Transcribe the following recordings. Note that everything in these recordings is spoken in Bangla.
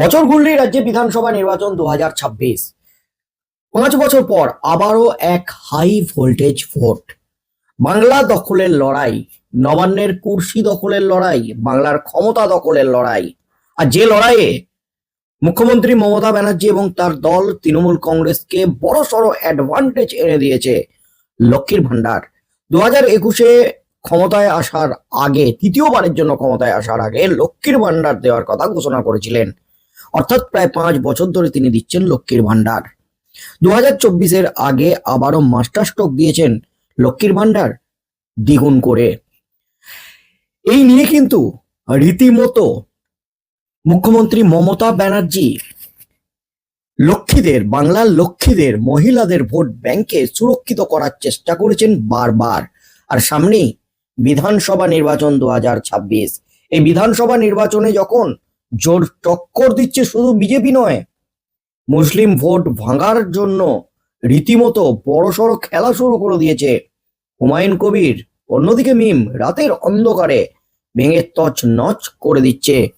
বছর ঘুরলেই রাজ্যে বিধানসভা নির্বাচন দু হাজার ছাব্বিশ। পাঁচ বছর পর আবারও এক হাই ভোল্টেজ ভোট বাংলা দখলের লড়াই, নবান্নের কুর্সি দখলের লড়াই, বাংলার ক্ষমতা দখলের লড়াই। আর যে লড়াইয়ে মুখ্যমন্ত্রী মমতা ব্যানার্জি এবং তার দল তৃণমূল কংগ্রেসকে বড় সড় অ্যাডভান্টেজ এনে দিয়েছে লক্ষ্মীর ভান্ডার দু হাজার একুশে ক্ষমতায় আসার আগে, তৃতীয়বারের জন্য ক্ষমতায় আসার আগে লক্ষ্মীর ভান্ডার দেওয়ার কথা ঘোষণা করেছিলেন অর্থাৎ প্রায় পাঁচ বছর ধরে তিনি দিচ্ছেন লক্ষ্মীর ভান্ডার দু হাজার চব্বিশের আগে আবারও মাস্টার স্ট্রোক দিয়েছেন লক্ষ্মীর ভান্ডার দ্বিগুণ করে। এই নিয়ে কিন্তু রীতিমতো মুখ্যমন্ত্রী মমতা ব্যানার্জি লক্ষ্মীদের, বাংলার লক্ষ্মীদের, মহিলাদের ভোট ব্যাংকে সুরক্ষিত করার চেষ্টা করেছেন বারবার। আর সামনেই বিধানসভা নির্বাচন দু এই বিধানসভা নির্বাচনে যখন জোর টক্কর দিচ্ছে শুধু বিজেপি নয়। মুসলিম ভোট ভাঙার জন্য রীতিমতো বড়সড় খেলা শুরু করে দিয়েছে। হুমায়ুন কবির, অন্যদিকে মিম, রাতের অন্ধকারে ভেঙে তছ নচ করে দিচ্ছে।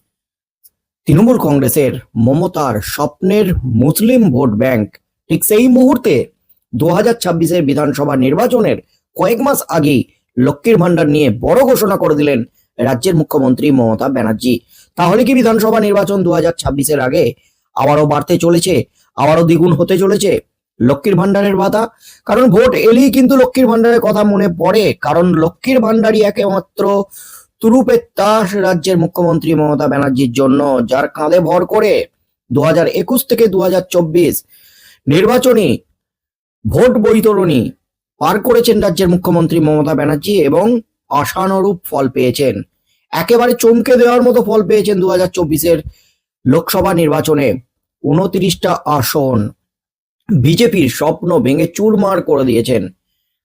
তৃণমূল কংগ্রেসের মমতার স্বপ্নের মুসলিম ভোট ব্যাংক ঠিক সেই মুহূর্তে দু হাজার ছাব্বিশের বিধানসভা নির্বাচনের কয়েক মাস আগেই লক্ষ্মীর ভান্ডার নিয়ে বড় ঘোষণা করে দিলেন রাজ্যের মুখ্যমন্ত্রী মমতা ব্যানার্জি। তাহলে কি বিধানসভা নির্বাচন দু হাজার ছাব্বিশের আগে আবারও বাড়তে চলেছে? আবারও দ্বিগুণ হতে চলেছে? লক্ষ্মীর ভান্ডারের ভাতা কারণ ভোট এলেই কিন্তু লক্ষ্মীর ভান্ডারের কথা মনে পড়ে। কারণ লক্ষ্মীর ভান্ডারই একমাত্র তুরুপের তাস রাজ্যের মুখ্যমন্ত্রী মমতা ব্যানার্জির জন্য, যার কাঁধে ভর করে দু একুশ থেকে দু হাজার চব্বিশ নির্বাচনী ভোট বৈতরণী পার করেছেন রাজ্যের মুখ্যমন্ত্রী মমতা ব্যানার্জি এবং আশানুরূপ ফল পেয়েছেন। একেবারে চমকে দেওয়ার মতো ফল পেয়েছেন দু হাজার চব্বিশের লোকসভা নির্বাচনে। উনত্রিশটা আসন বিজেপির স্বপ্ন ভেঙে চুরমার করে দিয়েছেন।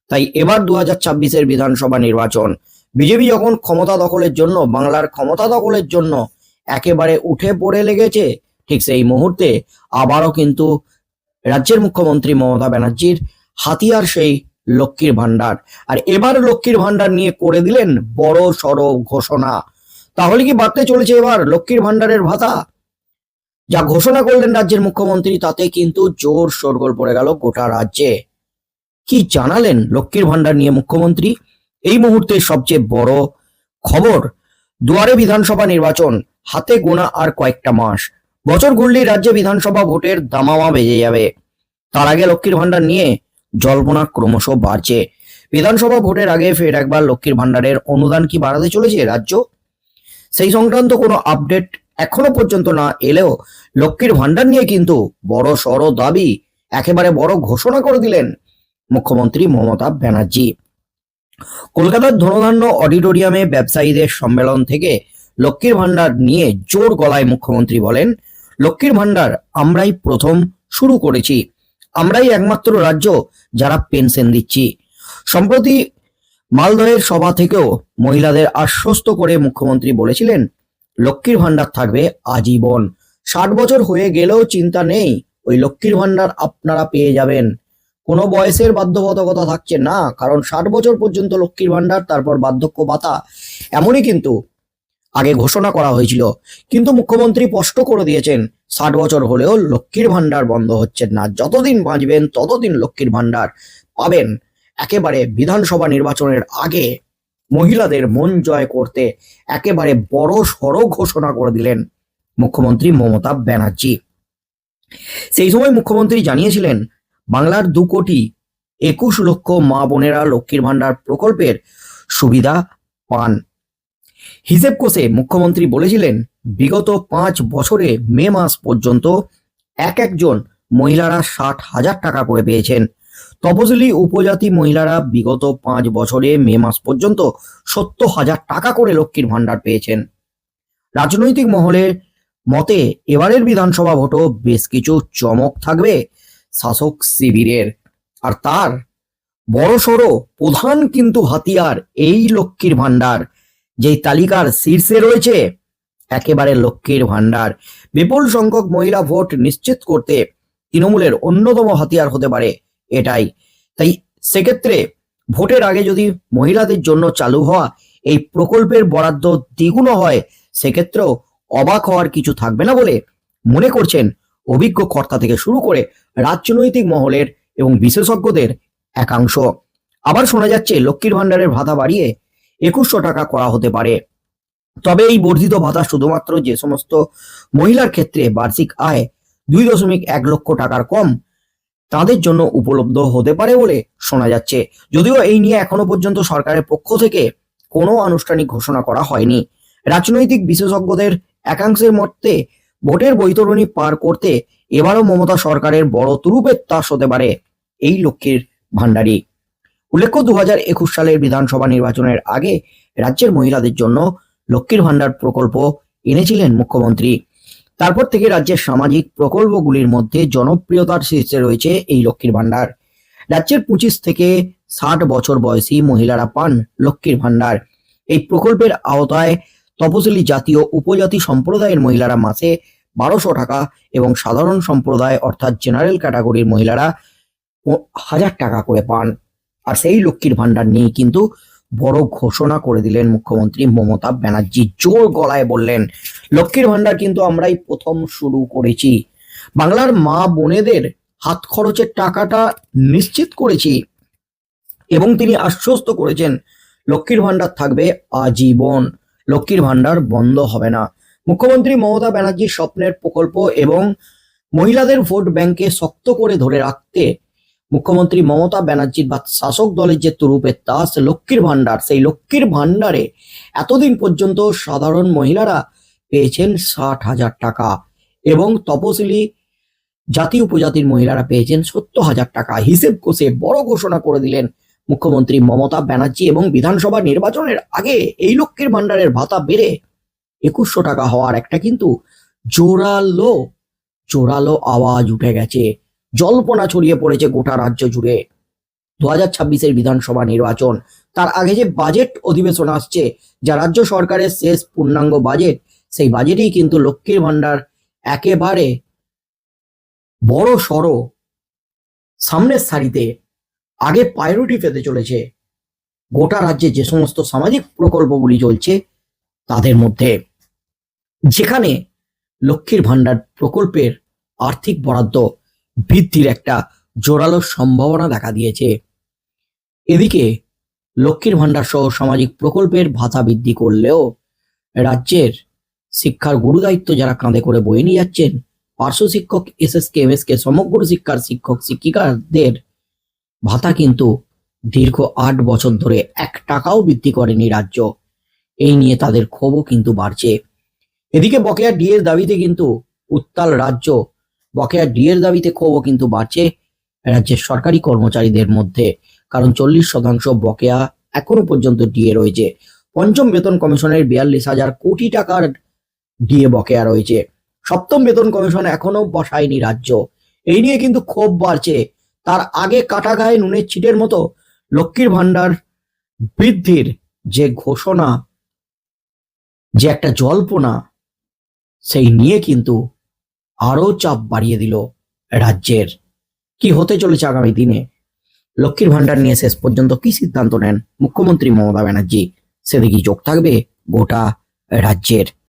তাই এবার দু হাজার ছাব্বিশের বিধানসভা নির্বাচন। বিজেপি যখন ক্ষমতা দখলের জন্য, বাংলার ক্ষমতা দখলের জন্য একেবারে উঠে পড়ে লেগেছে, ঠিক সেই মুহূর্তে আবারও কিন্তু রাজ্যের মুখ্যমন্ত্রী মমতা ব্যানার্জির হাতিয়ার সেই লক্ষ্মীর ভান্ডার আর এবার লক্ষ্মীর ভান্ডার নিয়ে করে দিলেন বড় সড় ঘোষণা। তাহলে কি বাড়তে চলেছে এবার লক্ষ্মীর ভান্ডারের ভাতা? যা ঘোষণা করলেন রাজ্যের মুখ্যমন্ত্রী, তাতে কিন্তু জোর শোরগোল পড়ে গেল গোটা রাজ্যে। কি জানালেন লক্ষ্মীর ভান্ডার নিয়ে মুখ্যমন্ত্রী? এই মুহূর্তে সবচেয়ে বড় খবর, দুয়ারে বিধানসভা নির্বাচন, হাতে গোনা আর কয়েকটা মাস। বছর ঘুরলেই রাজ্যে বিধানসভা ভোটের দামামা বেজে যাবে। তার আগে লক্ষ্মীর ভান্ডার নিয়ে জল্পনা ক্রমশ বাড়ছে। বিধানসভা ভোটের আগে ফের একবার লক্ষ্মীর ভান্ডারের অনুদান কি বাড়াতে চলেছে রাজ্য? সেই সংক্রান্ত কোনো আপডেট এখনও পর্যন্ত না এলেও লক্ষ্মীর ভান্ডার নিয়ে কিন্তু বড় সড় দাবি একেবারে বড় ঘোষণা করে দিলেন মুখ্যমন্ত্রী মমতা ব্যানার্জি। কলকাতার ধনধান্য অডিটোরিয়ামে ব্যবসায়ীদের সম্মেলন থেকে লক্ষ্মীর ভান্ডার নিয়ে জোর গলায় মুখ্যমন্ত্রী বলেন, লক্ষ্মীর ভান্ডার আমরাই প্রথম শুরু করেছি। আমরাই একমাত্র রাজ্য যারা পেনশন দিচ্ছি। সম্প্রতি মালদহের সভা থেকেও মহিলাদের আশ্বস্ত করে মুখ্যমন্ত্রী বলেছিলেন, লক্ষ্মীর ভান্ডার থাকবে আজীবন। ষাট বছর হয়ে গেলেও চিন্তা নেই, ওই লক্ষ্মীর ভান্ডার আপনারা পেয়ে যাবেন। কোনো বয়সের বাধ্যবাধকতা থাকছে না, কারণ ষাট বছর পর্যন্ত লক্ষ্মীর ভান্ডার তারপর বার্ধক্য ভাতা, এমনই কিন্তু আগে ঘোষণা করা হয়েছিল। কিন্তু মুখ্যমন্ত্রী স্পষ্ট করে দিয়েছেন ষাট বছর হলেও লক্ষ্মীর ভান্ডার বন্ধ হচ্ছে না। যতদিন বাঁচবেন, ততদিন লক্ষ্মীর ভান্ডার পাবেন। একেবারে বিধানসভা নির্বাচনের আগে মহিলাদের মন জয় করতে একেবারে বড় সড় ঘোষণা করে দিলেন মুখ্যমন্ত্রী মমতা ব্যানার্জি। সেই সময় মুখ্যমন্ত্রী জানিয়েছিলেন, বাংলার দু কোটি একুশ লক্ষ মা বোনেরা লক্ষ্মীর ভান্ডার প্রকল্পের সুবিধা পান। হিসেব কোষে মুখ্যমন্ত্রী বলেছিলেন বিগত পাঁচ বছরে মে মাস পর্যন্ত এক একজন মহিলারা ষাট হাজার টাকা করে পেয়েছেন। তপশিলি উপজাতি মহিলারা বিগত পাঁচ বছরে মে মাস পর্যন্ত সত্তর হাজার টাকা করে লক্ষ্মীর ভান্ডার পেয়েছেন। রাজনৈতিক মহলের মতে এবারের বিধানসভা ভোটও বেশ কিছু চমক থাকবে শাসক শিবিরের। আর তার বড়সড় প্রধান কিন্তু হাতিয়ার এই লক্ষ্মীর ভান্ডার যেই তালিকার শীর্ষে রয়েছে একেবারে লক্ষ্মীর ভান্ডার বিপুল সংখ্যক মহিলা ভোট নিশ্চিত করতে তৃণমূলের অন্যতম হাতিয়ার হতে পারে এটাই। তাই সেক্ষেত্রে ভোটের আগে যদি মহিলাদের জন্য চালু হওয়া এই প্রকল্পের বরাদ্দ দ্বিগুণ হয়, সেক্ষেত্রেও অবাক হওয়ার কিছু থাকবে না বলে মনে করছেন অভিজ্ঞ কর্তা থেকে শুরু করে রাজনৈতিক মহলের এবং বিশেষজ্ঞদের একাংশ। আবার শোনা যাচ্ছে লক্ষ্মীর ভাণ্ডারের ভাতা বাড়িয়ে একুশশো টাকা করা হতে পারে। তবে এই বর্ধিত ভাতা শুধুমাত্র যে সমস্ত মহিলার ক্ষেত্রে বার্ষিক আয় দুই দশমিক এক লক্ষ টাকার কম, তাদের জন্য উপলব্ধ হতে পারে বলে শোনা যাচ্ছে। যদিও এই নিয়ে এখনও পর্যন্ত সরকারের পক্ষ থেকে কোনো আনুষ্ঠানিক ঘোষণা করা হয়নি। রাজনৈতিক বিশেষজ্ঞদের একাংশের মতে, ভোটের বৈতরণী পার করতে এবারও মমতা সরকারের বড় তুরুপের তাস হতে পারে এই লক্ষ্মীর ভাণ্ডারী। উল্লেখ্য দু সালের বিধানসভা নির্বাচনের আগে রাজ্যের মহিলাদের জন্য লক্ষ্মীর ভান্ডার প্রকল্প এনেছিলেন মুখ্যমন্ত্রী। তারপর থেকে রাজ্যের সামাজিক প্রকল্পগুলির মধ্যে জনপ্রিয়তার শীর্ষে রয়েছে এই লক্ষ্মীর ভান্ডার রাজ্যের পঁচিশ থেকে ষাট বছর বয়সী মহিলারা পান লক্ষ্মীর ভান্ডার এই প্রকল্পের আওতায় তপশিলি জাতীয় উপজাতি সম্প্রদায়ের মহিলারা মাসে বারোশো টাকা এবং সাধারণ সম্প্রদায় অর্থাৎ জেনারেল ক্যাটাগরির মহিলারা হাজার টাকা করে পান। আর সেই লক্ষ্মীর ভান্ডার নিয়ে কিন্তু বড় ঘোষণা করে দিলেন মুখ্যমন্ত্রী মমতা ব্যানার্জি। জোর গলায় বললেন, লক্ষ্মীর ভান্ডার কিন্তু আমরাই প্রথম শুরু করেছি। বাংলার মা বোনেদের হাত খরচের টাকাটা নিশ্চিত করেছি এবং তিনি আশ্বস্ত করেছেন, লক্ষ্মীর ভান্ডার থাকবে আজীবন। লক্ষ্মীর ভাণ্ডার বন্ধ হবে না। মুখ্যমন্ত্রী মমতা ব্যানার্জির স্বপ্নের প্রকল্প এবং মহিলাদের ভোট ব্যাংকে শক্ত করে ধরে রাখতে মুখ্যমন্ত্রী মমতা ব্যানার্জির বা শাসক দলের যে তুরুপের তাস, লক্ষ্মীর ভাণ্ডার, সেই লক্ষ্মীর ভাণ্ডারে এতদিন পর্যন্ত সাধারণ মহিলারা পেয়েছেন ষাট হাজার টাকা এবং তপশিলি জাতি উপজাতির মহিলারা পেয়েছেন সত্তর হাজার টাকা। হিসেব কষে বড় ঘোষণা করে দিলেন মুখ্যমন্ত্রী মমতা ব্যানার্জি এবং বিধানসভা নির্বাচনের আগে এই লক্ষ্মীর ভাণ্ডারের ভাতা বেড়ে একুশশো টাকা হওয়ার একটা কিন্তু জোরালো জোরালো আওয়াজ উঠে গেছে। জল্পনা ছড়িয়ে পড়েছে গোটা রাজ্য জুড়ে। দু হাজার ছাব্বিশের বিধানসভা নির্বাচন, তার আগে যে বাজেট অধিবেশন আসছে, যা রাজ্য সরকারের শেষ পূর্ণাঙ্গ বাজেট, সেই বাজেটেই কিন্তু লক্ষ্মীর ভাণ্ডার একেবারে বড় সড়ো সামনের সারিতে আগে প্রায়োরিটি পেতে চলেছে। গোটা রাজ্যে যে সমস্ত সামাজিক প্রকল্পগুলি চলছে, তাদের মধ্যে যেখানে লক্ষ্মীর ভাণ্ডার প্রকল্পের আর্থিক বরাদ্দ বৃদ্ধির একটা জোরালো সম্ভাবনা দেখা দিয়েছে। এদিকে লক্ষ্মীর ভাণ্ডার সহ সামাজিক প্রকল্পের ভাতা বৃদ্ধি করলেও রাজ্যের শিক্ষার গুরুদায়িত্ব যারা কাঁধে করে বয়ে নিয়ে যাচ্ছেন, পার্শ্ব শিক্ষক S S K M S K সমগ্র শিক্ষার শিক্ষক, শিক্ষিকাদের ভাতা কিন্তু দীর্ঘ আট বছর ধরে এক টাকাও বৃদ্ধি করেনি রাজ্য। এই নিয়ে তাদের ক্ষোভও কিন্তু বাড়ছে। এদিকে বকেয়া ডিএর দাবিতে কিন্তু উত্তাল রাজ্য বকেয়া ডিএর দাবিতে ক্ষোভও কিন্তু বাড়ছে রাজ্যের সরকারি কর্মচারীদের মধ্যে। কারণ চল্লিশ শতাংশ বকেয়া এখনও পর্যন্ত ডিএ রয়েছে। পঞ্চম বেতন কমিশনের বিয়াল্লিশ হাজার কোটি টাকার ডিএ বকেয়া রয়েছে। সপ্তম বেতন কমিশন এখনও বসায়নি রাজ্য। এই নিয়ে কিন্তু ক্ষোভ বাড়ছে। তার আগে কাটা গায়ে নুনের ছিটের মতো লক্ষ্মীর ভাণ্ডার বৃদ্ধির যে ঘোষণা, যে একটা জল্পনা, সেই নিয়ে কিন্তু আরও চাপ বাড়িয়ে দিল রাজ্যের। কি হতে চলেছে আগামী দিনে? লক্ষ্মীর ভাণ্ডার নিয়ে শেষ পর্যন্ত কি সিদ্ধান্ত নেন মুখ্যমন্ত্রী মমতা ব্যানার্জি? সেদিকে যোগ থাকবে গোটা রাজ্যের।